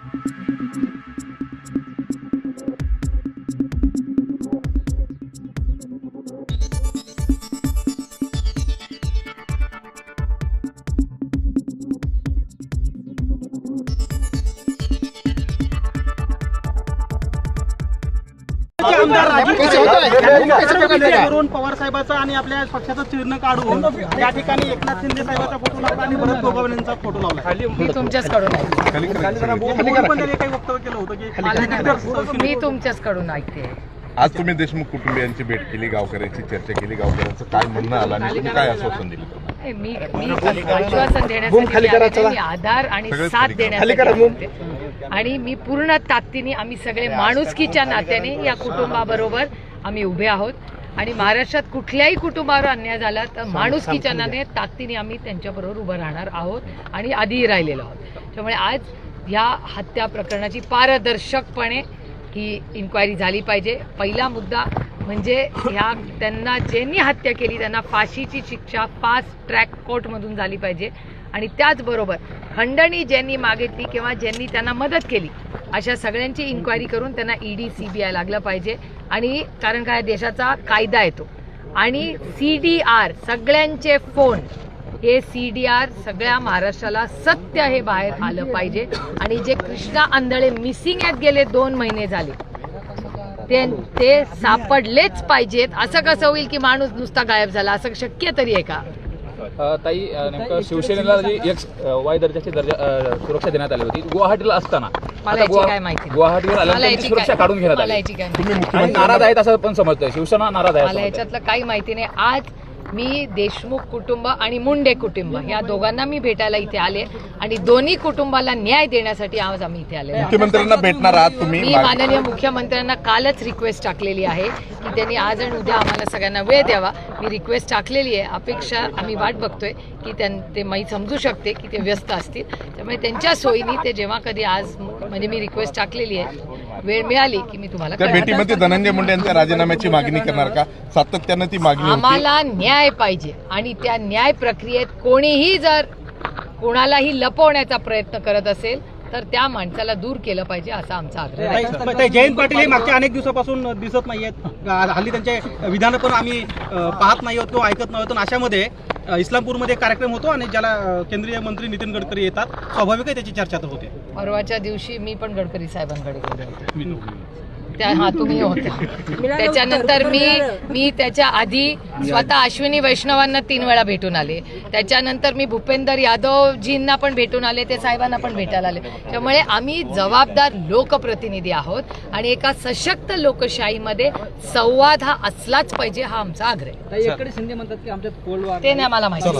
Thank you. वरून पवार साहेबाचा आणि आपल्या पक्षाचं चिन्ह काढून या ठिकाणी एकनाथ शिंदे साहेबाचा फोटो लावला आणि भरत गोगावले यांचा फोटो लावला. मी पण त्यांनी काही वक्तव्य केलं होतं की. मी तुमच्याचकडून ऐकते. आज तुम्ही देशमुख कुटुंबियांची भेट केली गावकऱ्यांची चर्चा केली गावकऱ्यांचं काय म्हणणं आलं आणि तुम्ही काय आश्वासन दिलं? मी मी आश्वासन देण्यासाठी आधार आणि साथ. देण्यासाठी मी पूर्ण ताकदीने आम्ही सगळे माणुसकीच्या नात्याने या कुटुंबाबरोबर आम्ही उभे आहोत. आणि महाराष्ट्रात कुठल्याही कुटुंबावर अन्याय झाला तर माणुसकीच्या नात्याने ताकदीने आम्ही त्यांच्याबरोबर उभं राहणार आहोत आणि आधीही राहिलेलो आहोत. त्यामुळे आज या हत्या प्रकरणाची पारदर्शकपणे ही इन्क्वायरी झाली पाहिजे. पहिला मुद्दा म्हणजे ह्या त्यांना ज्यांनी हत्या केली त्यांना फाशीची शिक्षा फास्ट ट्रॅक कोर्टमधून झाली पाहिजे. आणि त्याचबरोबर खंडणी ज्यांनी मागितली किंवा ज्यांनी त्यांना मदत केली अशा सगळ्यांची इन्क्वायरी करून त्यांना ईडी सी बी आय लागलं पाहिजे. आणि कारण काय देशाचा कायदा येतो. आणि सी डी आर सगळ्यांचे फोन हे सी डी आर सगळ्या महाराष्ट्राला सत्य हे बाहेर आलं पाहिजे. आणि जे कृष्णा आंधळे मिसिंग आहेत गेले दोन महिने झाले ते ते सापडलेच पाहिजेत. असं कसं होईल की माणूस नुसता गायब झाला? असं शक्य तरी आहे का? ताई नेमकं शिवसेनेला जी एक वाय दर्जाची दर्जा सुरक्षा देण्यात आली होती गुवाहाटीला असताना. मला याची काय माहिती. गुवाहाटीवर मला आल्यानंतर ती याची सुरक्षा काय- काढून घेण्यात मला आली. याची काय तुम्ही माहिती. आणि मुख्यमंत्री नाराज आहेत असं पण समजतंय. शिवसेना नाराज आहे मला. याच्यातलं काही माहिती नाही. आज मी देशमुख कुटुंब आणि मुंडे कुटुंब या दोघांना मी भेटायला इथे आले आणि दोन्ही कुटुंबाला न्याय देण्यासाठी आज आम्ही इथे आले मुख्यमंत्र्यांना भेटणार आहात तुम्ही? मी माननीय मुख्यमंत्र्यांना कालच रिक्वेस्ट टाकलेली आहे की त्यांनी आज आणि उद्या आम्हाला सगळ्यांना वेळ द्यावा. मी रिक्वेस्ट टाकलेली आहे. अपेक्षा आम्ही वाट बघतोय की त्यां ते मी समजू शकते की ते व्यस्त असतील. त्यामुळे त्यांच्या सोयीनी ते जेव्हा कधी आज म्हणजे मी रिक्वेस्ट टाकलेली आहे वेळ मिळाली की मी तुम्हाला त्या. भेटीमध्ये धनंजय मुंडे यांच्या राजीनाम्याची मागणी करणार का? सातत्यानं ती मागणी होती. आम्हाला न्याय पाहिजे आणि त्या न्याय प्रक्रियेत कोणीही जर कोणालाही लपवण्याचा प्रयत्न करत असेल तर त्या माणसाला दूर केलं पाहिजे असा आमचा आग्रह जयंत पाटील हे मागच्या अनेक दिवसापासून दिसत नाहीयेत. हल्ली त्यांचे विधानं पण आम्ही पाहत नाही किंवा ऐकत आणि अशामध्ये इस्लामपूरमध्ये एक कार्यक्रम होतो आणि ज्याला केंद्रीय मंत्री नितीन गडकरी येतात स्वाभाविक आहे त्याची चर्चा तर होते. परवाच्या दिवशी मी पण गडकरी साहेबांकडे गेले होते. त्या हा तुम्ही होत्या त्याच्यानंतर मी मी त्याच्या आधी स्वतः अश्विनी वैष्णवांना तीन वेळा भेटून आले. त्याच्यानंतर मी भूपेंदर यादवजींना पण भेटून आले ते साहेबांना पण भेटायला आले. त्यामुळे आम्ही जबाबदार लोकप्रतिनिधी आहोत आणि एका सशक्त लोकशाहीमध्ये संवाद हा असलाच पाहिजे हा आमचा आग्रह आहे. शिंदे म्हणतात की आमच्यात कोल्ड ते नाही मला माहिती.